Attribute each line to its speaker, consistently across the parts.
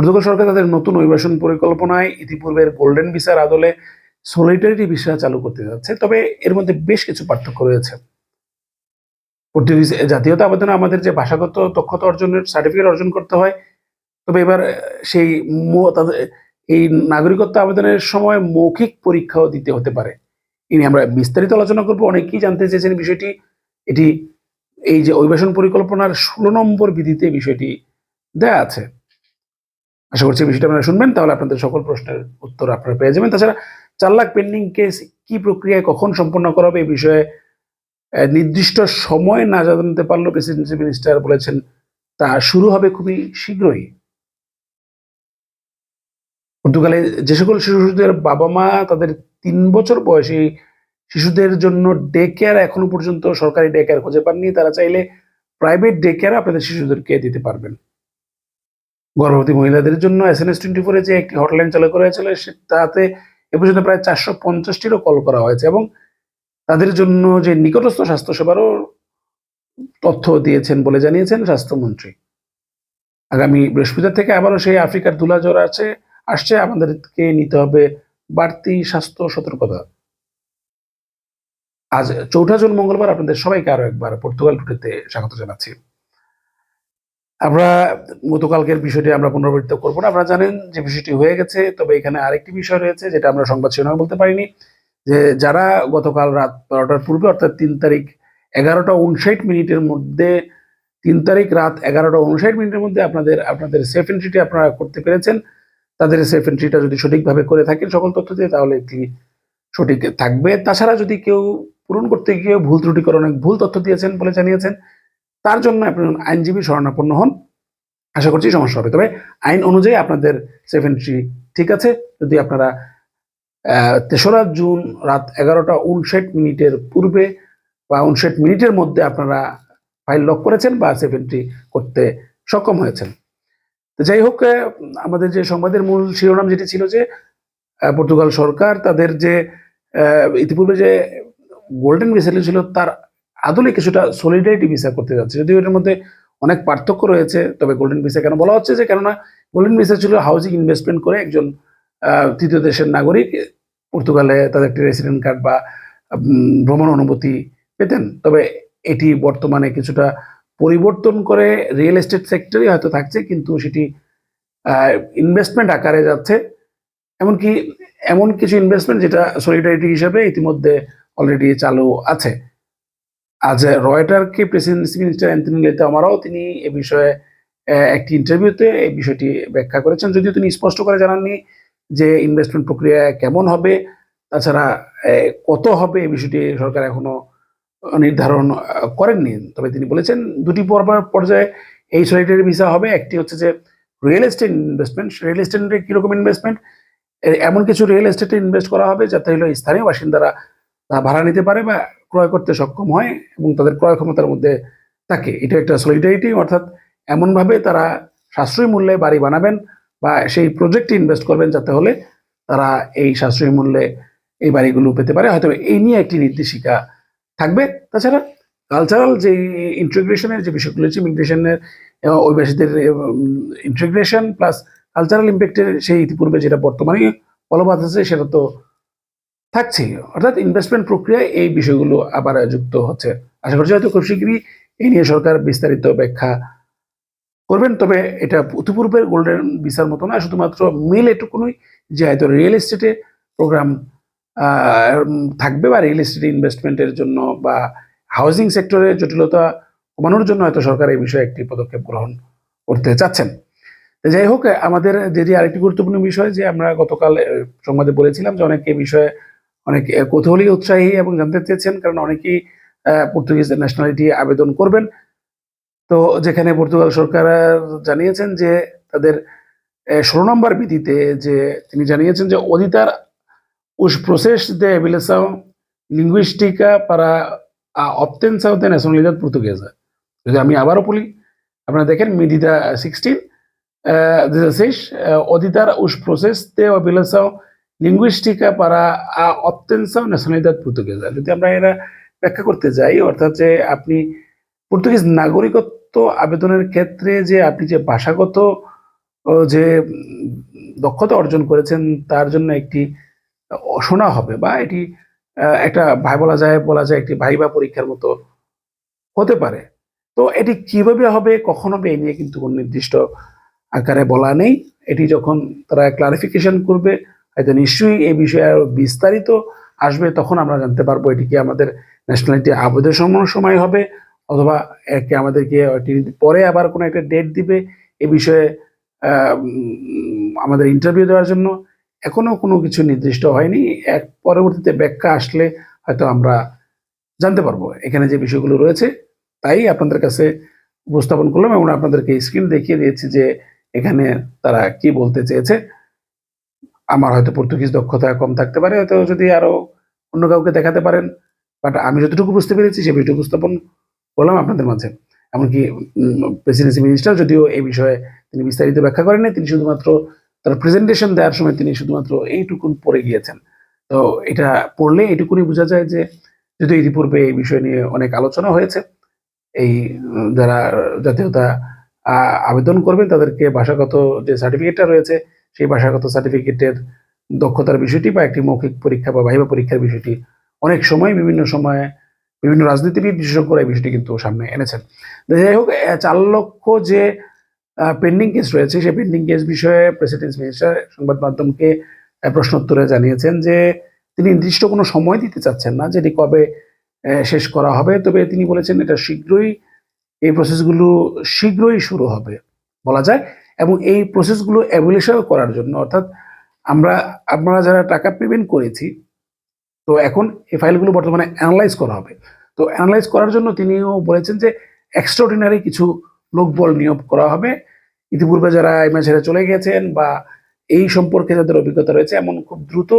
Speaker 1: Portugal সরকার তাদের নতুন অভিবাসন পরিকল্পনায় ইতিপূর্বের গোল্ডেন ভিসার আদলে সলিটারিটি ভিসা চালু করতে যাচ্ছে, তবে এর মধ্যে বেশ কিছু পার্থক্য রয়েছে। পর্তুগিজ জাতীয়তা আবেদনে আমাদের যে ভাষাগত দক্ষতা অর্জনের সার্টিফিকেট অর্জন করতে হয়, তবে এবার সেই তাদের, এই নাগরিকত্ব আবেদনের সময় মৌখিক পরীক্ষাও দিতে হতে পারে। ইনি আমরা বিস্তারিত আলোচনা করব, অনেকেই জানতে চেয়েছেন বিষয়টি। এটি, এই যে অভিবাসন পরিকল্পনার ষোলো নম্বর বিধিতে বিষয়টি দেয়া আছে। আশা করছি বিষয়টা আপনারা শুনবেন, তাহলে আপনাদের সকল প্রশ্নের উত্তর আপনারা পেয়ে যাবেন। তাছাড়া চার লাখ পেন্ডিং কেস কি প্রক্রিয়ায় কখন সম্পন্ন করা হবে এই বিষয়ে নির্দিষ্ট সময় না জানাতে পারলেও প্রেসিডেন্সি মিনিস্টার বলেছেন, তা শুরু হবে খুবই শীঘ্রই। পর্তুগালে যে সকল শিশুদের বাবা মা, তাদের তিন বছর বয়সী শিশুদের জন্য ডে কেয়ার এখনও পর্যন্ত সরকারি ডে কেয়ার খুঁজে পাননি। তারা চাইলে প্রাইভেট ডে কেয়ার আপনাদের শিশুদেরকে দিতে পারবেন। গর্ভবতী মহিলাদের জন্য এস এন এস টোয়েন্টি ফোরে যে একটি হটলাইন চালু করা হয়েছিল তাতে এ পর্যন্ত প্রায় চারশো পঞ্চাশটিরও কল করা হয়েছে এবং তাদের জন্য যে নিকটস্থ স্বাস্থ্যসেবারও তথ্য দিয়েছেন বলে জানিয়েছেন স্বাস্থ্যমন্ত্রী। আগামী বৃহস্পতিবার থেকে আবারও সেই আফ্রিকার ধুলা জ্বর আছে, আসছে, আমাদেরকে নিতে হবে বাড়তি স্বাস্থ্য সতর্কতা। আজ চৌঠা জুন মঙ্গলবার আপনাদের সবাইকে আরও একবার পর্তুগাল টুডেতে স্বাগত জানাচ্ছি। আমরা গতকালকের বিষয়টি আমরা পুনরাবৃত্ত করব না। আপনারা জানেন যে বিষয়টি হয়ে গেছে, তবে এখানে আরেকটি বিষয় রয়েছে যেটা আমরা সংবাদ শিরোনামে বলতে পারিনি, যে যারা গতকাল রাত বারোটার পূর্বে, অর্থাৎ তিন তারিখ এগারোটা উনষাট মিনিটের মধ্যে, তিন তারিখ রাত এগারোটা উনষাট মিনিটের মধ্যে আপনাদের আপনাদের সেফ এন্ট্রিটি আপনারা করতে পেরেছেন। তাদের সেফ এন্ট্রিটা যদি সঠিকভাবে করে থাকেন সকল তথ্য দিয়ে, তাহলে একটি সঠিক থাকবে। তাছাড়া যদি কেউ পূরণ করতে গিয়ে ভুল ত্রুটি করে অনেক ভুল তথ্য দিয়েছেন বলে জানিয়েছেন তার জন্য আপনি আইনজীবী শরণাপন্ন হন। আশা করছি সমস্যা হবে। তবে আইন অনুযায়ী আপনাদের সেফ এন্ট্রি ঠিক আছে। যদি আপনারা তেসরা জুন রাত এগারোটা উনষাট মিনিটের পূর্বে বা উনষাট মিনিটের মধ্যে আপনারা ফাইল লক করেছেন বা সেফ এন্ট্রি করতে সক্ষম হয়েছেন। তো যাই হোক আমাদের যে সংবাদের মূল শিরোনাম যেটি ছিল যে পর্তুগাল সরকার তাদের যে ইতিপূর্বে যে গোল্ডেন ভিসা ছিল তার আদলে কিছুটা সলিডারিটি ভিসা করতে যাচ্ছে। যদিও এটার মধ্যে অনেক পার্থক্য রয়েছে, তবে গোল্ডেন ভিসা কেন বলা হচ্ছে যে, কেননা গোল্ডেন ভিসা ছিল হাউজিং ইনভেস্টমেন্ট করে একজন তৃতীয় দেশের নাগরিক, পর্তুগালে তাদের একটি রেসিডেন্ট কার্ড বা ভ্রমণ অনুমতি পেতেন। তবে এটি বর্তমানে কিছুটা পরিবর্তন করে রিয়েল এস্টেট সেক্টরে হয়তো থাকছে, কিন্তু সেটি ইনভেস্টমেন্ট আকারে যাচ্ছে। এমনকি এমন কিছু ইনভেস্টমেন্ট যেটা সলিডারিটি হিসেবে ইতিমধ্যে অলরেডি চালু আছে। আজ রয়টারকে প্রেসিডেন্সি মিনিস্টার অ্যান্টনি লেতে আমারও তিনি এ বিষয়ে একটি ইন্টারভিউতে এই বিষয়টি ব্যাখ্যা করেছেন। যদিও তিনি স্পষ্ট করে জানাননি যে ইনভেস্টমেন্ট প্রক্রিয়া কেমন হবে তাছাড়া কত হবে এই বিষয়টি সরকার এখনও নির্ধারণ করেননি। তবে তিনি বলেছেন দুটি পর্যায়ে এই সলিটারি ভিসা হবে। একটি হচ্ছে যে রিয়েল এস্টেট ইনভেস্টমেন্ট রিয়েল এস্টেটে কীরকম ইনভেস্টমেন্ট এমন কিছু রিয়েল এস্টেটে ইনভেস্ট করা হবে যাতে হলো স্থানীয় বাসিন্দারা তা ভাড়া নিতে পারে বা ক্রয় করতে সক্ষম হয় এবং তাদের ক্রয় ক্ষমতার মধ্যে থাকে। এটা একটা সলিডারিটি অর্থাৎ এমনভাবে তারা সাশ্রয়ী মূল্যে বাড়ি বানাবেন বা সেই প্রজেক্টে ইনভেস্ট করবেন যাতে হলে তারা এই সাশ্রয়ী মূল্যে এই বাড়িগুলো পেতে পারে। হয়তো এই নিয়ে একটি নির্দেশিকা থাকবে। তাছাড়া কালচারাল যে ইন্টিগ্রেশনের যে বিষয়গুলো হচ্ছে ইমিগ্রেশনের অভিবাসীদের ইন্টিগ্রেশন প্লাস কালচারাল ইম্প্যাক্টের সেই ইতিপূর্বে যেটা বর্তমানে বলবৎ আছে, সেটা তো থাকছেই অর্থাৎ ইনভেস্টমেন্ট প্রক্রিয়ায় এই বিষয়গুলো আবার যুক্ত হচ্ছে। আশা করছি হয়তো খুব শীঘ্রই এই নিয়ে সরকার বিস্তারিত ব্যাখ্যা করবেন। তবে এটা ইতিপূর্বের গোল্ডেন ভিসার মতো না শুধুমাত্র মিল এটুকুনই যে হয়তো রিয়েল এস্টেটে প্রোগ্রাম থাকবে বা রিয়েল এস্টেট ইনভেস্টমেন্টের জন্য বা হাউজিং সেক্টরে জটিলতা কমানোর জন্য হয়তো সরকার এই বিষয়ে একটি পদক্ষেপ গ্রহণ করতে চাচ্ছেন। যাই হোক, আমাদের যেটি আরেকটি গুরুত্বপূর্ণ বিষয় যে আমরা গতকাল সংবাদে বলেছিলাম যে অনেকে বিষয়ে অনেক কৌতূহলী উৎসাহী এবং জানতে চেয়েছেন, কারণ অনেকেই পর্তুগিজের ন্যাশনালিটি আবেদন করবেন। তো যেখানে পর্তুগাল সরকার জানিয়েছেন যে তাদের ষোলো নম্বর ভিত্তিতে যে তিনি জানিয়েছেন যে অধিতার উস প্রসেস দে অ্যাবিলেশন লিঙ্গুইস্টিকা পারা অপটেন্স অফ দ্য ন্যাশনালিজার পর্তুগিজ যদি আমি আবারও বলি, আপনারা দেখেন মিডিদা সিক্সটিন শেষ অধিতার উস প্রসেস দে অ্যাবিলেশন para a obtenção da nacionalidade portuguesa. যদি আমরা এরা ব্যাখ্যা করতে যাই, অর্থাৎ যে আপনি পর্তুগিজ নাগরিকত্ব আবেদনের ক্ষেত্রে যে আপনি যে ভাষাগত যে দক্ষতা অর্জন করেছেন, তার জন্য একটি শোনা হবে বা এটি একটা ভাই বলা যায় বলা যায় একটি ভাইবা পরীক্ষার মতো হতে পারে তো এটি কীভাবে হবে, কখন হবে এই নিয়ে কিন্তু কোনো নির্দিষ্ট আকারে বলা নেই এটি যখন তারা ক্লারিফিকেশন করবে হয়তো নিশ্চয়ই এই বিষয়ে আরও বিস্তারিত আসবে, তখন আমরা জানতে পারব এটি কি আমাদের ন্যাশনালিটি আবেদন সময় হবে, অথবা একে আমাদেরকে পরে আবার কোনো একটা ডেট দিবে এ বিষয়ে আমাদের ইন্টারভিউ দেওয়ার জন্য। এখনও কোনো কিছু নির্দিষ্ট হয়নি, এক পরবর্তীতে ব্যাখ্যা আসলে হয়তো আমরা জানতে পারব। এখানে যে বিষয়গুলো রয়েছে, তাই আপনাদের কাছে উপস্থাপন করলাম এবং আপনাদেরকে স্ক্রিন দেখিয়ে দিয়েছি যে এখানে তারা কি বলতে চেয়েছে। আমার হয়তো পর্তুগিজ দক্ষতা কম থাকতে পারে, হয়তো যদি আরও অন্য কাউকে দেখাতে পারেন। বাট আমি যতটুকু বুঝতে পেরেছি, সে বিষয়টি উপস্থাপন করলাম আপনাদের মাঝে। এমনকি প্রেসিডেন্সি মিনিস্টার যদিও এই বিষয়ে তিনি বিস্তারিত ব্যাখ্যা করেননি, তিনি শুধুমাত্র তার প্রেজেন্টেশন দেওয়ার সময় তিনি শুধুমাত্র এইটুকুন পড়ে গিয়েছেন। তো এটা পড়লে এইটুকুনি বোঝা যায় যে, যদিও ইতিপূর্বে এই বিষয় নিয়ে অনেক আলোচনা হয়েছে, এই যারা জাতীয়তা আবেদন করবেন, তাদেরকে ভাষাগত যে সার্টিফিকেটটা রয়েছে সেই ভাষাগত সার্টিফিকেটের দক্ষতার বিষয়টি বা একটি মৌখিক পরীক্ষা বা ভাইবা পরীক্ষার বিষয়টি অনেক সময় বিভিন্ন সময়ে বিভিন্ন রাজনীতিবিদ, বিশেষজ্ঞরা এই বিষয়টি কিন্তু সামনে এনেছেন। যাই হোক চার লক্ষ যে পেন্ডিং কেস রয়েছে, সেই পেন্ডিং কেস বিষয়ে প্রেসিডেন্ট মিনিস্টার সংবাদ মাধ্যমকে প্রশ্নোত্তরে জানিয়েছেন যে, তিনি নির্দিষ্ট কোনো সময় দিতে চাচ্ছেন না, যেটি কবে শেষ করা হবে। তবে তিনি বলেছেন এটা শীঘ্রই, এই প্রসেসগুলো শীঘ্রই শুরু হবে। বলা যায় এবং এই প্রসেসগুলো অ্যাভুলেশন করার জন্য। অর্থাৎ আমরা আমরা যারা টাকা পেমেন্ট করেছি, তো এখন এই ফাইলগুলো বর্তমানে অ্যানালাইজ করা হবে। তো অ্যানালাইজ করার জন্য তিনিও বলেছেন যে এক্সট্রাঅর্ডিনারি কিছু লোকবল নিয়োগ করা হবে। ইতিপূর্বে যারা ছেড়ে চলে গেছেন বা এই সম্পর্কে যাদের অভিজ্ঞতা রয়েছে, এমন খুব দ্রুত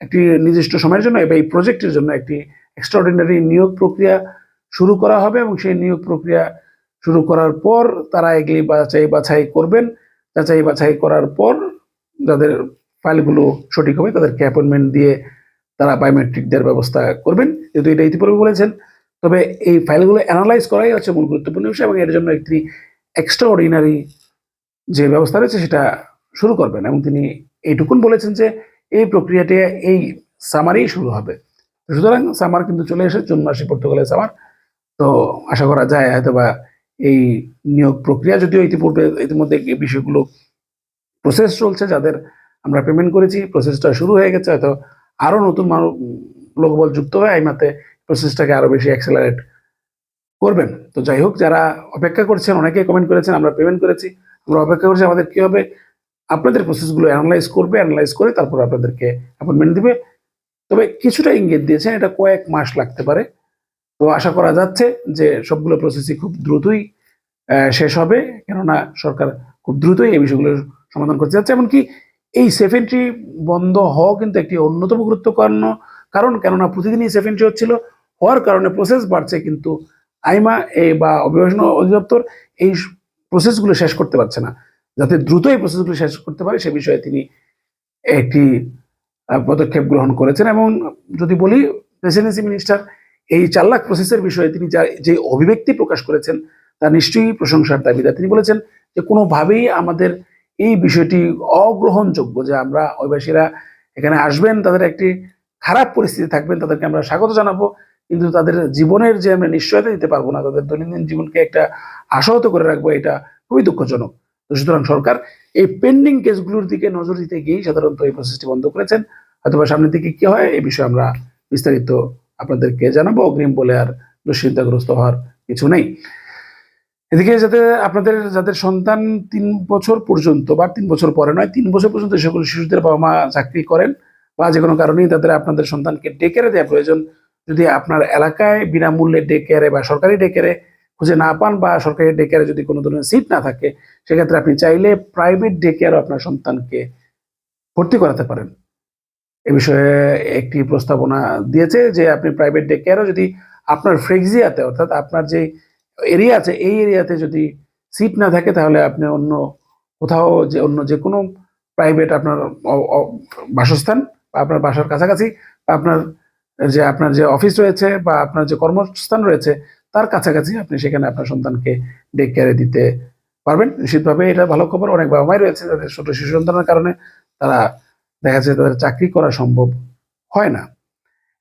Speaker 1: একটি নির্দিষ্ট সময়ের জন্য বা এই প্রজেক্টের জন্য একটি এক্সট্রাঅর্ডিনারি নিয়োগ প্রক্রিয়া শুরু করা হবে এবং সেই নিয়োগ প্রক্রিয়া শুরু করার পর তারা এগুলি বাছাই বাছাই করবেন। যাচাই বাছাই করার পর যাদের ফাইলগুলো সঠিক হবে তাদেরকে অ্যাপয়েন্টমেন্ট দিয়ে তারা বায়োমেট্রিক দেওয়ার ব্যবস্থা করবেন। যেহেতু এটা ইতিপূর্বে বলেছেন, তবে এই ফাইলগুলো অ্যানালাইজ করাই হচ্ছে মূল গুরুত্বপূর্ণ বিষয় এবং এর জন্য একটি এক্সট্রা অর্ডিনারি যে ব্যবস্থা রয়েছে সেটা শুরু করবেন এবং তিনি এইটুকুন বলেছেন যে এই প্রক্রিয়াটি এই সামারেই শুরু হবে। সুতরাং সামার কিন্তু চলে এসে জুন মাসে পর্তুগালের সামার তো আশা করা যায় হয়তোবা এই নিয়োগ প্রক্রিয়া, যদিও ইতিপূর্বে ইতিমধ্যে এই বিষয়গুলো প্রসেস চলছে, যাদের আমরা পেমেন্ট করেছি প্রসেসটা শুরু হয়ে গেছে, হয়তো আরও নতুন মানুষ লোকবল যুক্ত হয়ে আইমাতে প্রসেসটাকে আরও বেশি অ্যাক্সেলারেট করবেন। তো যাই হোক, যারা অপেক্ষা করছেন, অনেকেই কমেন্ট করেছেন, আমরা পেমেন্ট করেছি, আমরা অপেক্ষা করছি আমাদের কি হবে? আপনাদের প্রসেসগুলো অ্যানালাইজ করবে অ্যানালাইজ করে তারপর আপনাদেরকে অ্যাপয়েন্টমেন্ট দিবে। তবে কিছুটা ইঙ্গিত দিয়েছেন, এটা কয়েক মাস লাগতে পারে। তো আশা করা যাচ্ছে যে সবগুলো প্রসেসই খুব দ্রুতই শেষ হবে। কেননা সরকার খুব দ্রুতই এই বিষয়গুলো সমাধান করতে যাচ্ছে। এমনকি এই সেফেন্ট্রি বন্ধ হওয়া কিন্তু একটি অন্যতম গুরুত্বপূর্ণ কারণ। কেননা প্রতিদিনই সেফেন্ট্রি হচ্ছিল, হওয়ার কারণে প্রসেস বাড়ছে কিন্তু আইমা এই বা অভিবাসন অধিদপ্তর এই প্রসেসগুলো শেষ করতে পারছে না। যাতে দ্রুত এই প্রসেসগুলো শেষ করতে পারে, সে বিষয়ে তিনি একটি পদক্ষেপ গ্রহণ করেছেন। এবং যদি বলি প্রেসিডেন্সি মিনিস্টার এই চার লাখ প্রসেসের বিষয়ে তিনি যা, যে অভিব্যক্তি প্রকাশ করেছেন, তা নিশ্চয়ই প্রশংসার দাবিদার। তিনি বলেছেন যে, কোনোভাবেই আমাদের এই বিষয়টি অগ্রহণযোগ্য যে আমরা অভিবাসীরা এখানে আসবেন, তাদের একটি খারাপ পরিস্থিতি থাকবেন, তাদেরকে আমরা স্বাগত জানাব, কিন্তু তাদের জীবনের যে আমরা নিশ্চয়তা দিতে পারব না, তাদের দৈনন্দিন জীবনকে একটা আশাহত করে রাখব, এটা খুবই দুঃখজনক। তো সুতরাং সরকার এই পেন্ডিং কেসগুলোর দিকে নজর দিতে গিয়েই সাধারণত এই প্রসেসটি বন্ধ করেছেন। হয়তোবা সামনের দিকে কি হয় এই বিষয়ে আমরা বিস্তারিত আপনাদেরকে জানাব, অগ্রিম বলে আর দুশ্চিন্তাগ্রস্ত হওয়ার কিছু নেই। এদিকে যাতে আপনাদের, যাদের সন্তান তিন বছর পর্যন্ত বা তিন বছর পরে নয়, তিন বছর পর্যন্ত সকল শিশুদের বাবা মা চাকরি করেন বা যে কোনো কারণেই তাদের আপনাদের সন্তানকে ডে কেয়ারে দেওয়া প্রয়োজন। যদি আপনার এলাকায় বিনামূল্যে ডে কেয়ারে বা সরকারি ডে কেয়ারে খুঁজে না পান বা সরকারি ডে কেয়ারে যদি কোনো ধরনের সিট না থাকে, সেক্ষেত্রে আপনি চাইলে প্রাইভেট ডে কেয়ারও আপনার সন্তানকে ভর্তি করাতে পারেন। এ বিষয়ে একটি প্রস্তাবনা দিয়েছে যে আপনি প্রাইভেট ডে কেয়ারও যদি আপনার ফ্রেক্সিয়াতে, অর্থাৎ আপনার যে এরিয়া আছে, এই এরিয়াতে যদি সিট না থাকে, তাহলে আপনি অন্য কোথাও যে, অন্য যে কোনো প্রাইভেট আপনার বাসস্থান বা আপনার বাসার কাছাকাছি বা আপনার যে আপনার যে অফিস রয়েছে বা আপনার যে কর্মস্থান রয়েছে, তার কাছাকাছি আপনি সেখানে আপনার সন্তানকে ডে কেয়ারে দিতে পারবেন। নিশ্চিতভাবে এটা ভালো খবর। অনেক বাবা মাই রয়েছে, তাদের ছোট শিশু সন্তানের কারণে তারা দেখা যাচ্ছে তাদের চাকরি করা সম্ভব হয় না।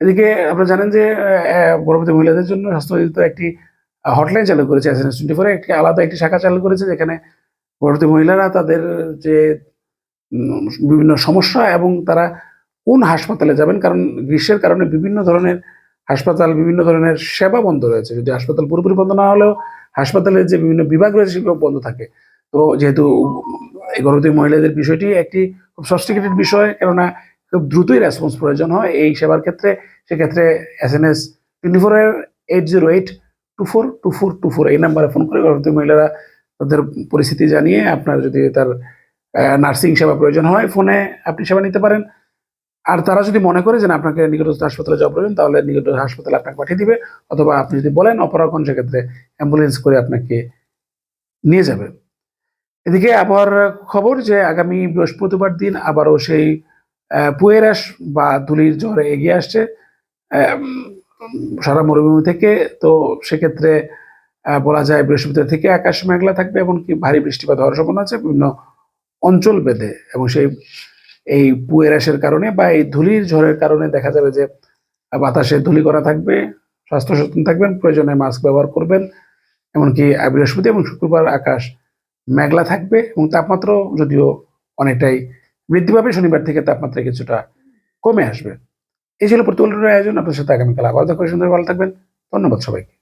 Speaker 1: এদিকে আপনারা জানেন যে গর্ভবতী মহিলাদের জন্য স্বাস্থ্য একটি হটলাইন চালু করেছে এস এন এস টোয়েন্টি ফোরে একটি আলাদা একটি শাখা চালু করেছে যেখানে গর্ভবতী মহিলারা তাদের যে বিভিন্ন সমস্যা এবং তারা কোন হাসপাতালে যাবেন, কারণ গ্রীষ্মের কারণে বিভিন্ন ধরনের হাসপাতাল, বিভিন্ন ধরনের সেবা বন্ধ রয়েছে। যদি হাসপাতাল পুরোপুরি বন্ধ না হলেও হাসপাতালের যে বিভিন্ন বিভাগ রয়েছে সেগুলো বন্ধ থাকে। তো যেহেতু গর্ভবতী মহিলাদের বিষয়টি একটি খুব সস্টিকেটেড বিষয়, কেননা খুব দ্রুতই রেসপন্স প্রয়োজন হয় এই সেবার ক্ষেত্রে। সেক্ষেত্রে এস এন এস টোয়েন্টি ফোরের eight zero eight two four two four two four এই নাম্বারে ফোন করে গর্ভবতী মহিলারা তাদের পরিস্থিতি জানিয়ে আপনার যদি তার নার্সিং সেবা প্রয়োজন হয় ফোনে আপনি সেবা নিতে পারেন। আর তারা যদি মনে করে যে আপনাকে নিকটস্থ হাসপাতালে যাওয়া প্রয়োজন, তাহলে নিকট হাসপাতালে আপনাকে পাঠিয়ে দিবে। অথবা আপনি যদি বলেন অপরাকন সেক্ষেত্রে অ্যাম্বুলেন্স করে আপনাকে নিয়ে যাবে। এদিকে আবার খবর যে আগামী বৃহস্পতিবার দিন আবারও সেই পুয়েরাস বা ধুলির জ্বরে এগিয়ে আসছে। সারা মরুভূমি থেকে। তো সেক্ষেত্রে বলা যায় বৃহস্পতিবার থেকে আকাশ মেঘলা থাকবে এমনকি ভারী বৃষ্টিপাত হওয়ার সম্ভাবনা আছে বিভিন্ন অঞ্চল বেঁধে। এবং সেই, এই পুয়েরাসের কারণে বা এই ধুলির ঝড়ের কারণে দেখা যাবে যে, বাতাসে ধুলি করা থাকবে, স্বাস্থ্য সচেতন থাকবেন, প্রয়োজনে মাস্ক ব্যবহার করবেন। এমনকি বৃহস্পতি এবং শুক্রবার আকাশ মেঘলা থাকবে এবং তাপমাত্রাও যদিও অনেকটাই বৃদ্ধি পাবে, শনিবার থেকে তাপমাত্রা কিছুটা কমে আসবে। এই ছিল প্রতিকূল আয়োজন। আপনার সাথে আগামীকাল আবার দেখা। সুন্দর ভালো থাকবেন। ধন্যবাদ সবাইকে।